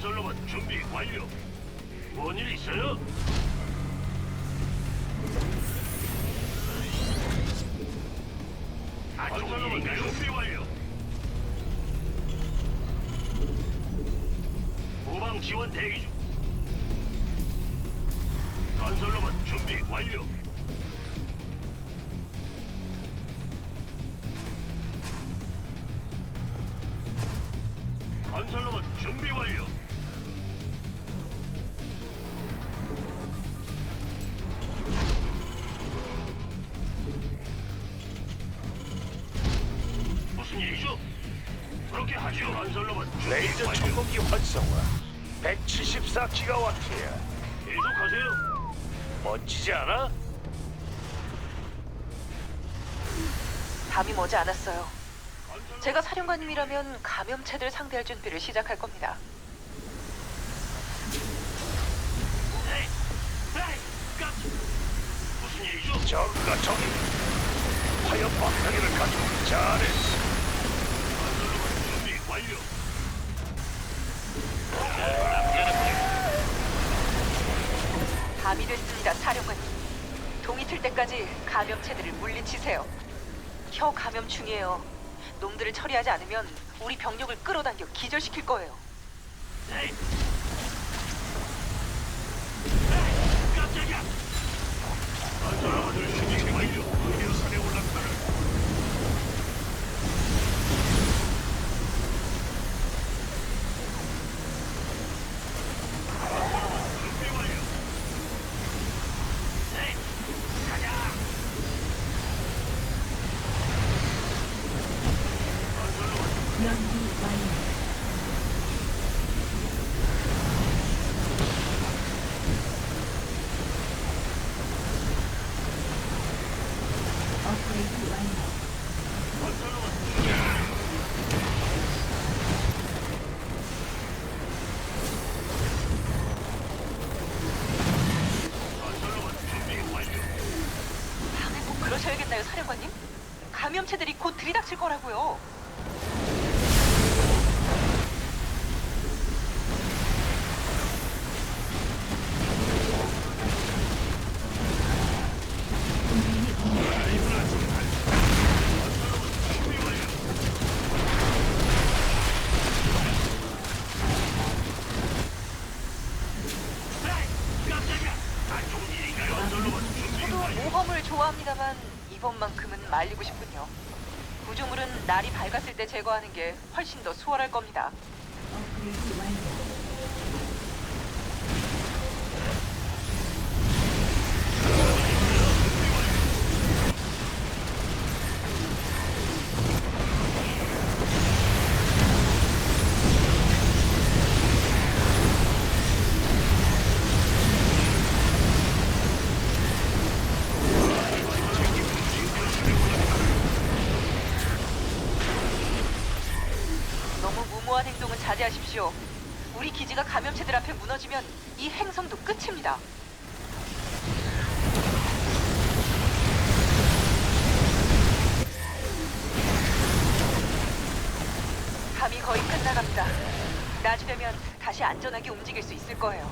건설로봇 준비 완료. 뭔 일 있어요? 건설로봇 준비 완료. 후방 지원 대기 중. 건설로봇 준비 완료. 하죠. 건설로봇 준비 레이저. 청공기 활성화 174기가와트야 계속하세요. 멋지지 않아? 밤이 머지 않았어요. 제가 사령관님이라면 감염체들 상대할 준비를 시작할 겁니다. 에이, 에이, 깜- 무슨 일이죠? 저그가 저기 화염 방사기를 가지고 잘했어 완료. 밤이 됐습니다, 사령관님. 동이 틀 때까지 감염체들을 물리치세요. 혀 감염충이에요. 놈들을 처리하지 않으면 우리 병력을 끌어당겨 기절시킬 거예요. 에이. 에이, 깜짝이야. 건설로봇을 준비 완료. 의료선에 올라타라. 건설로봇 준비 완료. 에이, 가자. 건설로봇 연구 완료. 업그레이드 완료. 건설로봇 준비 완료. 건설로봇 준비 완료. 밤에 꼭 그러셔야겠나요, 사령관님? 감염체들이 곧 들이닥칠 거라고요. 동맹이 공격. 깜짝이야! 안 좋은 일인가요? 건설로봇 준비 저도 모험을 좋아합니다만 이번만큼은 말리고 싶군요. 구조물은 날이 밝았을 때 제거하는 게 훨씬 더 수월할 겁니다. 업그레이드 완료. 자제하십시오. 우리 기지가 감염체들 앞에 무너지면 이 행성도 끝입니다. 밤이 거의 끝나갑니다. 낮이 되면 다시 안전하게 움직일 수 있을 거예요.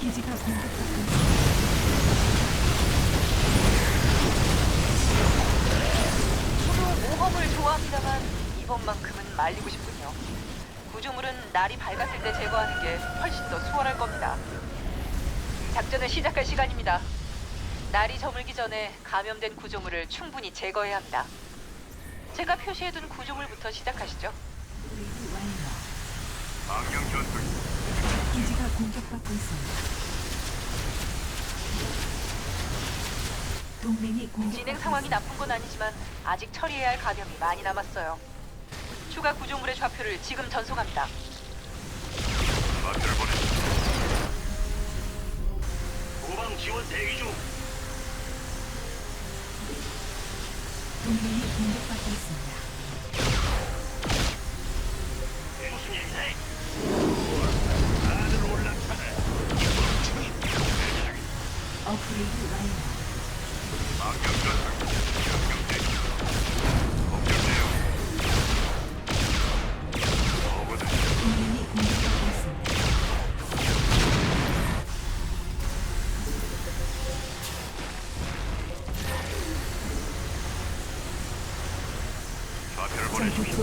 기지가 공격받고 있습니다. 험을 좋아합니다만 이번만큼은 말리고 싶군요. 구조물은 날이 밝았을 때 제거하는 게 훨씬 더 수월할 겁니다. 작전을 시작할 시간입니다. 날이 저물기 전에 감염된 구조물을 충분히 제거해야 합니다. 제가 표시해둔 구조물부터 시작하시죠. 방영 전투 기지가 공격받고 있습니다. 동맹이 공격. 진행 상황이 나쁜 건 아니지만 아직 처리해야 할 감염이 많이 남았어요. 추가 구조물의 좌표를 지금 전송합니다. 보내. 후방 지원 대기 중. 동맹이 공격받고 있습니다.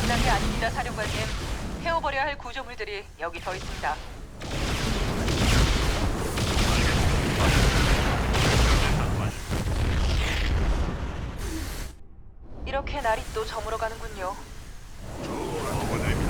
끝난 게 아닙니다, 사령관님. 태워버려야 할 구조물들이 여기 더 있습니다. 이렇게 날이 또 저물어 가는군요. 동맹이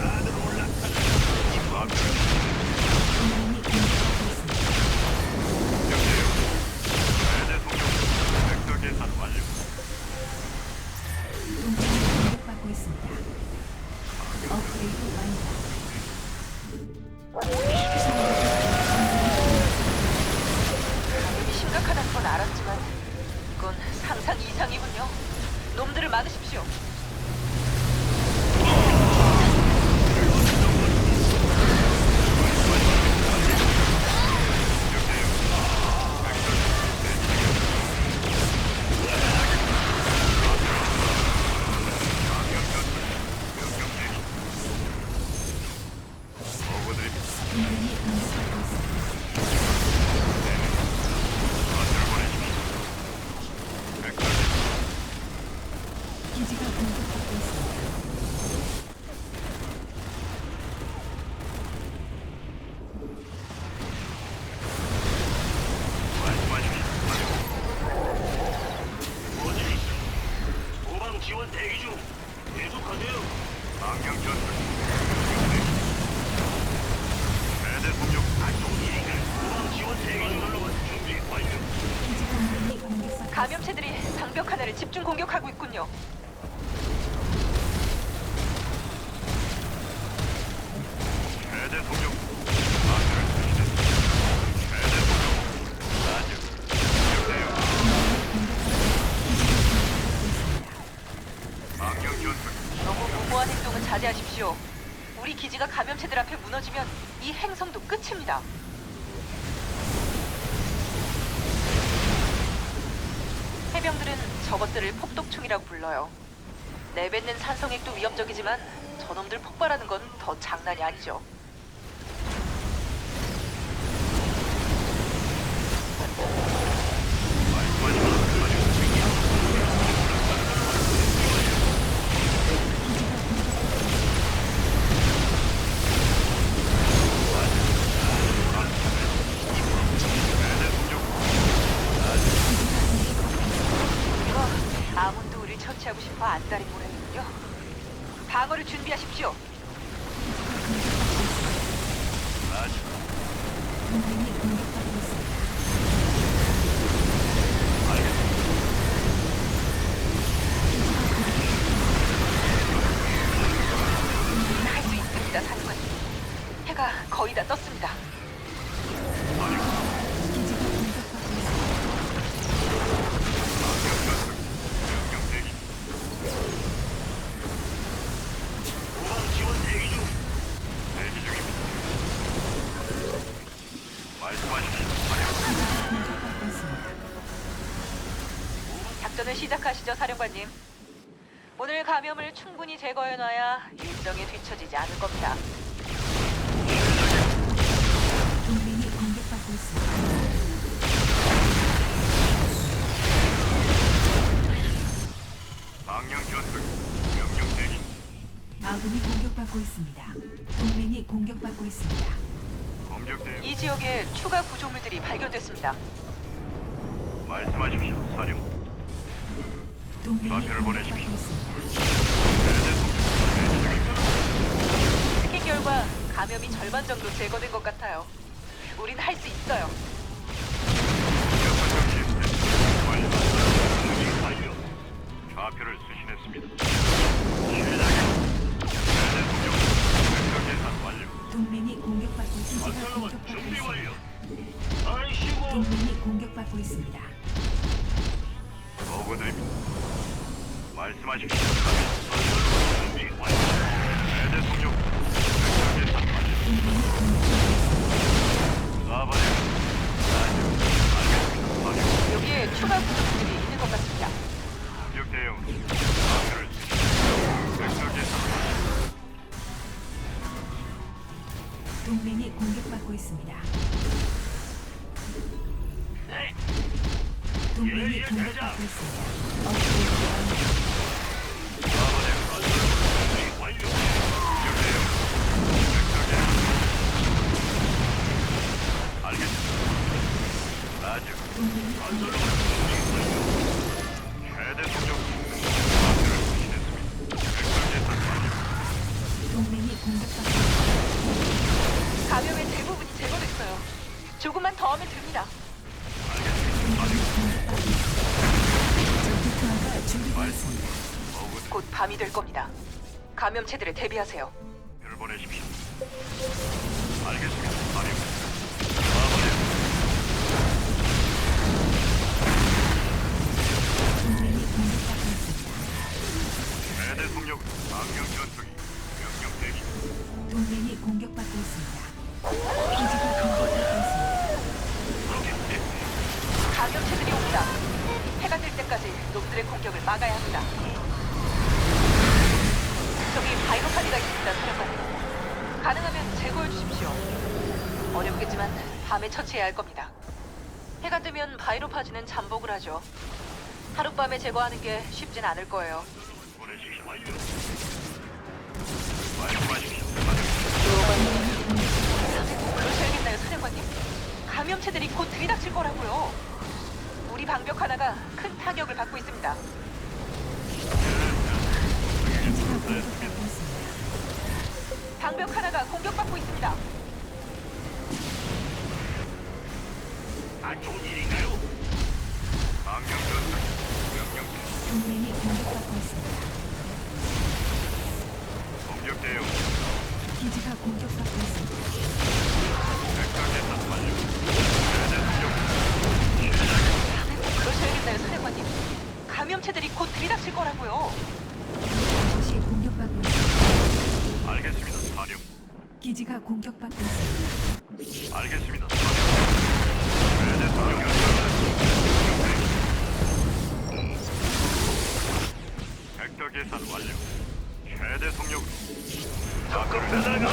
자제하십시오. 우리 기지가 감염체들 앞에 무너지면 이 행성도 끝입니다. 해병들은 저것들을 폭독충이라고 불러요. 내뱉는 산성액도 위협적이지만 저놈들 폭발하는 건 더 장난이 아니죠. 처치하고 싶어 안달인 모양이군요. 방어를 준비하십시오. 공격받고 있습니다. 할 수 있습니다, 사령관님. 해가 거의 다 떴습니다. 기지 감염을 충분히 제거해놔야 일정에 뒤처지지 않을 겁니다. 동맹이 공격받고 있습니다. 방영 전투. 명령 대기. 아군이 공격받고 있습니다. 동맹이 공격받고 있습니다. 공격. 이 지역에 추가 구조물들이 발견됐습니다. 말씀하십시오. 사령. 동맹이 좌표를 공격받고 보내십시오. 있습니다. 감염이 절반 정도 제거된 것 같아요. 우린 할 수 있어요. 좌표를 수신했습니다. 동맹이 공격받고 있습니다. 동맹이 공격받고 있습니다. 보고드립니다. 말씀하십시오. 대대 동력 여기에 추가 있는 것 같습니다. 동맹이 공격받고 있습니다. 네. 동맹이 공격받고 있습니다. 완료. 감염의 대부분이 제거됐어요. 조금만 더 하면. 보고 곧 밤이 될 겁니다. 감염체들에 대비하세요. 알겠습니다. 해가 뜨면 바이로파지는 잠복을 하죠. 하룻밤에 제거하는 게 쉽진 않을 거예요. 그러셔야겠나요, 사령관님? 감염체들이 곧 들이닥칠 거라고요. 우리 방벽 하나가 큰 타격을 받고 있습니다. 방벽 하나가 공격받고 있습니다. 안 좋은 일인가요? 기지가 공격받고 있습니다. 알겠습니다. 벡터 계산 완료. 최대 속력. 가끔 배달갑니다.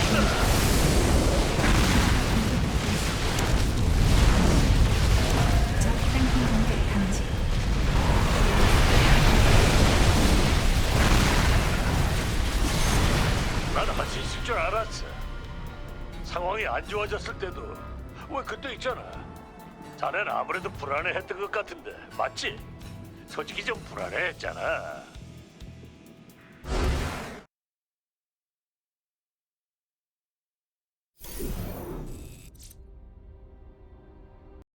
적 땅콩 공격. 나는 할수 있을 줄 알았어. 상황이 안 좋아졌을 때도 왜 그때 있잖아. 자네는 아무래도 불안해했던 것 같은데 맞지? 솔직히 좀 불안해했잖아.